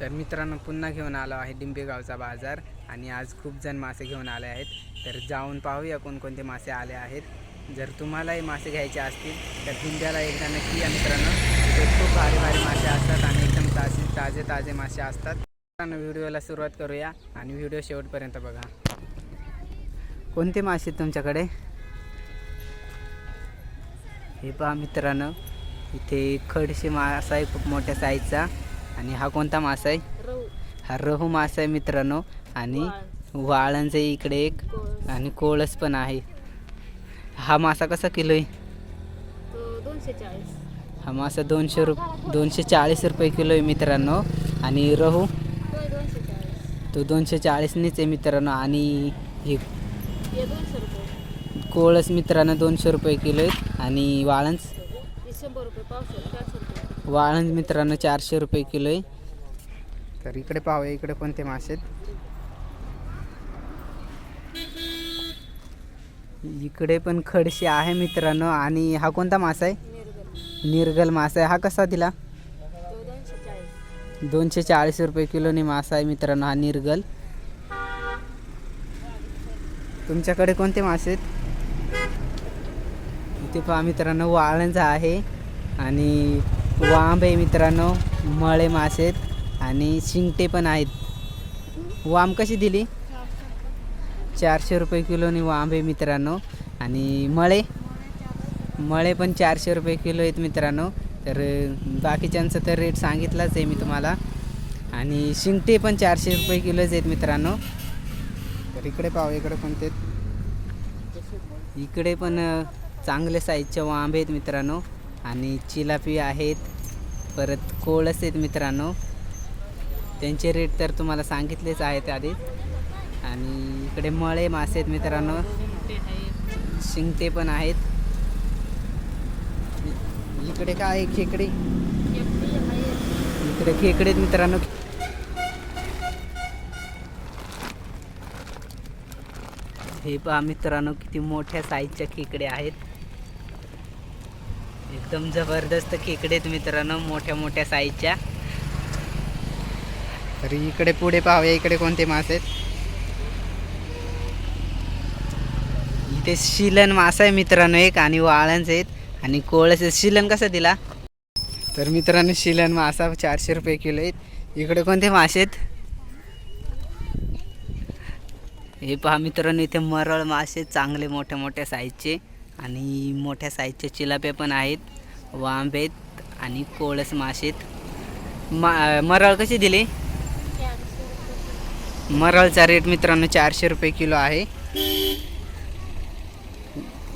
तर मित्रांनो पुन्हा घेऊन आलो आहे डिंबेगावचा बाजार आणि आज खूप जण मासे घेऊन आले आहेत. तर जाऊन पाहूया कोणकोणते मासे आले आहेत. जर तुम्हालाही मासे घ्यायचे असतील तर डिंब्याला एकदा नक्की या मित्रांनो. तिथे खूप भारी भारी मासे असतात आणि एकदम ताजे ताजे ताजे मासे असतात. मित्रांनो व्हिडिओला सुरुवात करूया आणि व्हिडिओ शेवटपर्यंत बघा. कोणते मासे आहेत तुमच्याकडे? हे पहा मित्रांनो इथे खडशे मासा आहे खूप मोठ्या साईजचा आणि हा कोणता मासा आहे? हा रहू मासा आहे मित्रांनो. आणि वाळ, आहे इकडे एक आणि कोळस पण आहे. हा मासा कसा किलो आहे? दोनशे चाळीस हा मासा दोनशे रुप दोनशे चाळीस रुपये किलो आहे मित्रांनो. आणि रहू? तो दोनशे चाळीस तो दोनशे चाळीसनीच आहे मित्रांनो. आणि हे हे दोनशे रुपये कोळस मित्रांनो दोनशे रुपये किलो आहेत आणि वाळंज? हे शंभर रुपये पावशे चारशे रुपये वाळंज मित्रांनो चारशे रुपये किलो आहे. तर इकडे पाहूया इकडे कोणते मासे आहेत? इकडे पण खडशे आहे मित्रांनो आणि हा कोणता मासा आहे? निर्गल मासा आहे. हा कसा दिला? दोनशे चाळीस दोनशे चाळीस रुपये किलोनी मासा आहे मित्रांनो हा निर्गल. तुमच्याकडे कोणते मासे आहेत? इथे पहा मित्रांनो वाळंज आहे आणि वांब आहे मित्रांनो मळे मासे आहेत आणि शिंगटे पण आहेत. वाम कशी दिली? चारशे रुपये किलोनी वांब आहे मित्रांनो. आणि मळे? मळे पण चारशे रुपये किलो आहेत मित्रांनो. तर बाकीच्यांचं तर रेट सांगितलाच आहे मी तुम्हाला. आणि शिंगटे पण चारशे रुपये किलोच आहेत मित्रांनो. तर इकडे पाहू इकडे कोणते आहेत? इकडे पण चांगले साईजचे वांबे आहेत मित्रांनो. आणि चिलापी आहेत. परत कोळस आहेत मित्रांनो. त्यांचे रेट तर तुम्हाला सांगितलेच आहेत आधीच आणि इकडे मळे मासे आहेत मित्रांनो. शिंगते पण आहेत. इकडे काय आहे खेकडे? इकडे खेकडे आहेत मित्रांनो. हे पहा मित्रांनो किती मोठ्या साईजच्या खेकडे आहेत. एकदम जबरदस्त खेकडे आहेत मित्रांनो मोठ्या मोठ्या साईजच्या. तर इकडे पुढे पाहूया इकडे कोणते मासे आहेत. इथे शिलन मासा आहे मित्रांनो एक आणि वाळ्यांचे आहेत आणि कोळस शिलन कसा दिला? तर मित्रांनो शिलन मासा चारशे रुपये किलो आहेत. इकडे कोणते मासे आहेत? हे पहा मित्रांनो इथे मरळ मासे चांगले मोठ्या मोठ्या साईजचे आणि मोठ्या साईजचे चिलापे पण आहेत. वांबेत आणि कोळस मासे आहेत मा मरळ कशी दिली? मरळचा रेट मित्रांनो चारशे रुपये किलो आहे.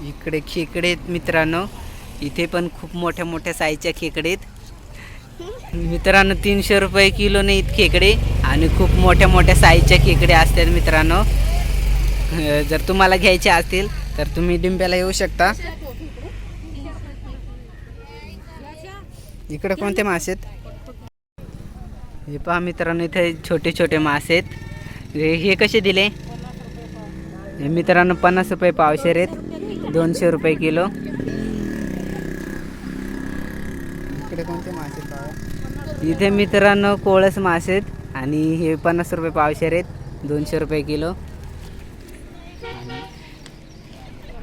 इकडे खेकडे आहेत मित्रांनो. इथे पण खूप मोठ्या मोठ्या साईजच्या खेकडे आहेत. मित्रांनो तीनशे रुपये किलोने इत खेकडे आणि खूप मोठ्या मोठ्या साईजच्या खेकडे असतात मित्रांनो. जर तुम्हाला घ्यायचे असतील तर तुम्ही डिंब्याला येऊ शकता. इकडे कोणते मासे आहेत? हे पहा मित्रांनो इथे छोटे छोटे मासे आहेत. हे हे कसे दिले? हे मित्रांनो पन्नास रुपये पावशेर आहेत. दोनशे रुपये किलो. इकडे कोणते मासे पाहा इथे मित्रांनो कोळस मासे आहेत आणि हे पन्नास रुपये पावशेर आहेत. दोनशे रुपये किलो.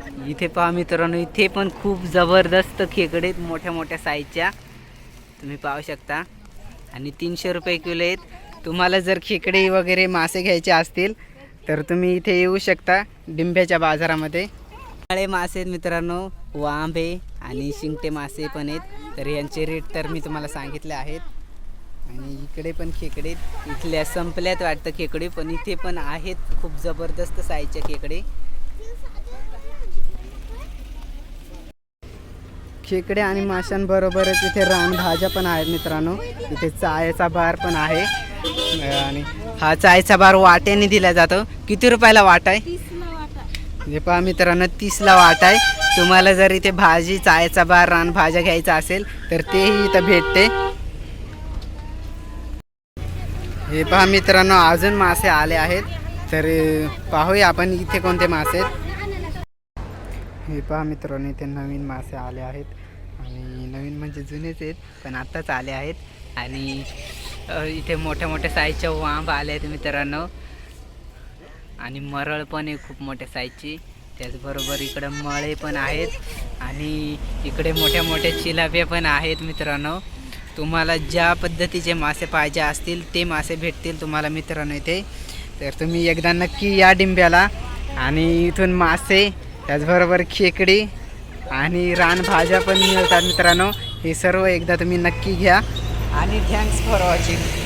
आणि इथे पहा मित्रांनो इथे पण खूप जबरदस्त खेकडे आहेत मोठ्या मोठ्या साईजच्या. तुम्ही पाहू शकता. आणि तीनशे रुपये किलो आहेत. तुम्हाला जर खेकडे वगैरे मासे घ्यायचे असतील तर तुम्ही इथे येऊ शकता डिंब्याच्या बाजारामध्ये. काळे मासे आहेत मित्रांनो वांबे आणि शिंगटे मासे पण आहेत. तर यांचे रेट तर मी तुम्हाला सांगितले आहेत. आणि इकडे पण खेकडे आहेत. इथल्या संपल्यात वाटतं खेकडे पण इथे पण आहेत खूप जबरदस्त साईजच्या खेकडे. खेकडे आणि माशांबरोबरच इथे रानभाज्या पण आहेत मित्रांनो. इथे चायचा बार पण आहे. आणि हा चायचा बार वाट्याने दिला जातो. किती रुपयाला वाट आहे? हे पहा मित्रांनो तीसला वाट आहे. तुम्हाला जर इथे भाजी चायचा बार रानभाज्या घ्यायचा असेल तर तेही इथं भेटते. हे पहा मित्रांनो अजून मासे आले आहेत. तर पाहूया आपण इथे कोणते मासे आहेत. हे पहा मित्रांनो इथे नवीन मासे आले आहेत. आणि नवीन म्हणजे जुनेच आहेत पण आत्ताच आले आहेत. आणि इथे मोठ्या मोठ्या साईजच्या वांब आले आहेत मित्रांनो. आणि मरळ पण आहे खूप मोठ्या साईजची त्याचबरोबर इकडं मळे पण आहेत. आणि इकडे मोठ्या मोठ्या चिलाप्या पण आहेत मित्रांनो. तुम्हाला ज्या पद्धतीचे मासे पाहिजे असतील ते मासे भेटतील तुम्हाला मित्रांनो इथे. तर तुम्ही एकदा नक्की या डिंब्याला. आणि इथून मासे त्याचबरोबर खेकडी आणि रानभाज्या पण मिळतात मित्रांनो. हे सर्व एकदा तुम्ही नक्की घ्या. आणि थँक्स फॉर वॉचिंग